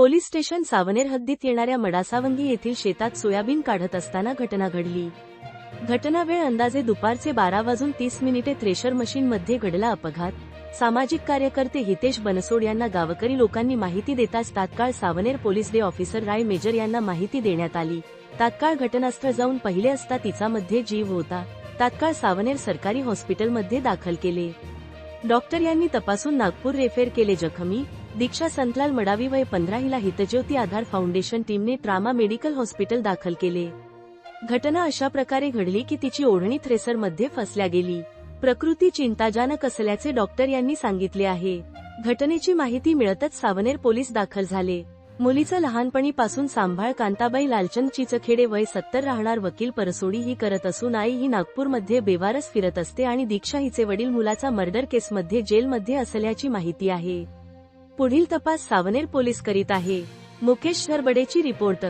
Police station Saoner हद्दीत येणाऱ्या मडासावंगी येथील शेतात सोयाबीन काढत असताना घटना घडली. घटना वेळ अंदाजे दुपारचे बारा वाजून तीस मिनिटे थ्रेशर मशीनमध्ये घडला अपघात. सामाजिक कार्यकर्ते हितेश बनसोड यांना गावकरी लोकांनी माहिती देताच तात्काळ Saoner police day officer Rai major यांना माहिती देण्यात आली. तात्काळ घटनास्थळ जाऊन पहिले असता तिचा मध्ये जीव होता. तात्काळ सावनेर सरकारी हॉस्पिटलमध्ये दाखल केले. डॉक्टर यांनी तपासून नागपूर रेफेर केले जखमी. दीक्षा संतलाल मडावी वय पंधरा हिला हितज्योती आधार फाउंडेशन टीमने ट्रामा मेडिकल हॉस्पिटल दाखल केले. घटना अशा प्रकारे घडली की तिची ओढणी थ्रेसरमध्ये फसल्या गेली. प्रकृती चिंताजनक असल्याचे डॉक्टर यांनी सांगितले आहे. घटनेची माहिती मिळतच सावनेर पोलीस दाखल झाले. मुलीचं लहानपणीपासून सांभाळ कांताबाई लालचंद चिचखेडे वय सत्तर राहणार वकील परसोडी ही करत असून आई ही नागपूरमध्ये बेवारस फिरत असते आणि दीक्षा हिचे वडील मुलाचा मर्डर केसमध्ये जेलमध्ये असल्याची माहिती आहे. पुढील तपास सावनेर पोलीस करीत आहे. मुकेश हरबडेची रिपोर्ट